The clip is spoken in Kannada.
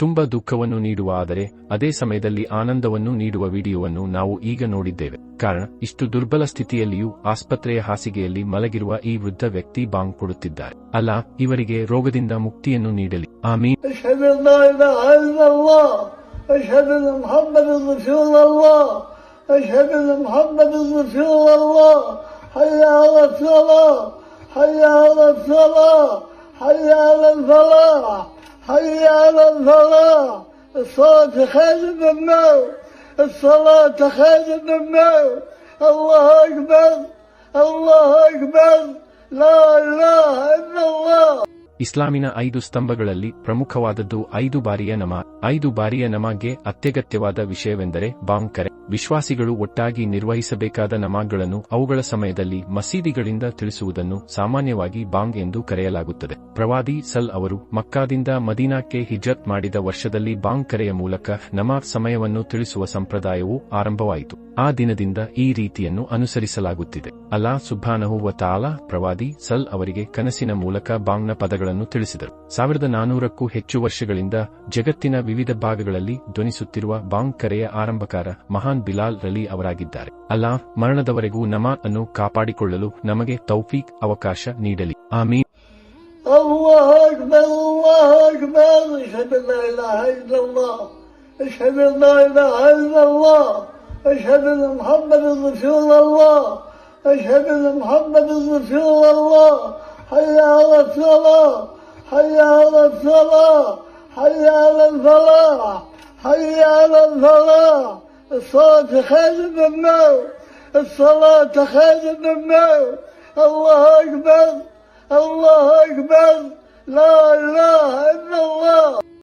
ತುಂಬ ದುಃಖವನ್ನು ನೀಡುವ ಆದರೆ ಅದೇ ಸಮಯದಲ್ಲಿ ಆನಂದವನ್ನು ನೀಡುವ ವಿಡಿಯೋವನ್ನು ನಾವು ಈಗ ನೋಡಿದ್ದೇವೆ ಕಾರಣ ಇಷ್ಟು ದುರ್ಬಲ ಸ್ಥಿತಿಯಲ್ಲಿಯೂ ಆಸ್ಪತ್ರೆಯ ಹಾಸಿಗೆಯಲ್ಲಿ ಮಲಗಿರುವ ಈ ವೃದ್ಧ ವ್ಯಕ್ತಿ ಬಾಂಗ್ ಕೊಡುತ್ತಿದ್ದಾರೆ ಅಲ್ಲ ಇವರಿಗೆ ರೋಗದಿಂದ ಮುಕ್ತಿಯನ್ನು ನೀಡಲಿ ಆಮೀನ್ أشهد أن لا إله إلا الله أشهد أن محمد رسول الله أشهد أن محمد رسول الله حي على الصلاة حي على الصلاة حي على الفلاح حي على الفلاح. الصلاة من الموت الصلاة من الموت. الله أكبر الله أكبر. لا إله إلا الله. ಇಸ್ಲಾಮಿನ ಐದು ಸ್ತಂಭಗಳಲ್ಲಿ ಪ್ರಮುಖವಾದದ್ದು ಐದು ಬಾರಿಯ ನಮ. ಐದು ಬಾರಿಯ ನಮಗೆ ಅತ್ಯಗತ್ಯವಾದ ವಿಷಯವೆಂದರೆ ಬಾಂಗ್ ಕರೆ ವಿಶ್ವಾಸಿಗಳು ಒಟ್ಟಾಗಿ ನಿರ್ವಹಿಸಬೇಕಾದ ನಮಾಗ್ಗಳನ್ನು ಅವುಗಳ ಸಮಯದಲ್ಲಿ ಮಸೀದಿಗಳಿಂದ ತಿಳಿಸುವುದನ್ನು ಸಾಮಾನ್ಯವಾಗಿ ಬಾಂಗ್ ಎಂದು ಕರೆಯಲಾಗುತ್ತದೆ. ಪ್ರವಾದಿ ಸಲ್ ಅವರು ಮಕ್ಕಾದಿಂದ ಮದೀನಾಕ್ಕೆ ಹಿಜತ್ ಮಾಡಿದ ವರ್ಷದಲ್ಲಿ ಬಾಂಗ್ ಕರೆಯ ಮೂಲಕ ನಮಾಜ್ ಸಮಯವನ್ನು ತಿಳಿಸುವ ಸಂಪ್ರದಾಯವು ಆರಂಭವಾಯಿತು. ಆ ದಿನದಿಂದ ಈ ರೀತಿಯನ್ನು ಅನುಸರಿಸಲಾಗುತ್ತಿದೆ. ಅಲಾ ಸುಭಾನಹು ವ ತಾಲಾ ಪ್ರವಾದಿ ಸಲ್ ಅವರಿಗೆ ಕನಸಿನ ಮೂಲಕ ಬಾಂಗ್ನ ಪದಗಳನ್ನು ತಿಳಿಸಿದರು ಸಾವಿರದ ನಾನೂರಕ್ಕೂ ಹೆಚ್ಚು ವರ್ಷಗಳಿಂದ ಜಗತ್ತಿನ ವಿವಿಧ ಭಾಗಗಳಲ್ಲಿ ಧ್ವನಿಸುತ್ತಿರುವ ಬಾಂಗ್ ಕರೆಯ ಆರಂಭಕಾರ ಮಹಾನ್ ಬಿಲಾಲ್ ರಲಿ ಅವರಾಗಿದ್ದಾರೆ ಅಲ್ಲಾ ಮರಣದವರೆಗೂ ನಮಾಜ್ ಅನ್ನು ಕಾಪಾಡಿಕೊಳ್ಳಲು ನಮಗೆ ತೌಫೀಕ್ ಅವಕಾಶ ನೀಡಲಿ ಆಮೀನ್ الله أكبر الله أكبر أشهد أن لا إله إلا الله أشهد أن لا إله إلا الله أشهد أن محمد رسول الله أشهد أن محمد رسول الله حي على الصلاة. حي على الصلاة. حي على الفلاح. حي على الفلاح. الصلاة من الموت. الصلاة من الموت. الله أكبر. الله أكبر. لا إله إلا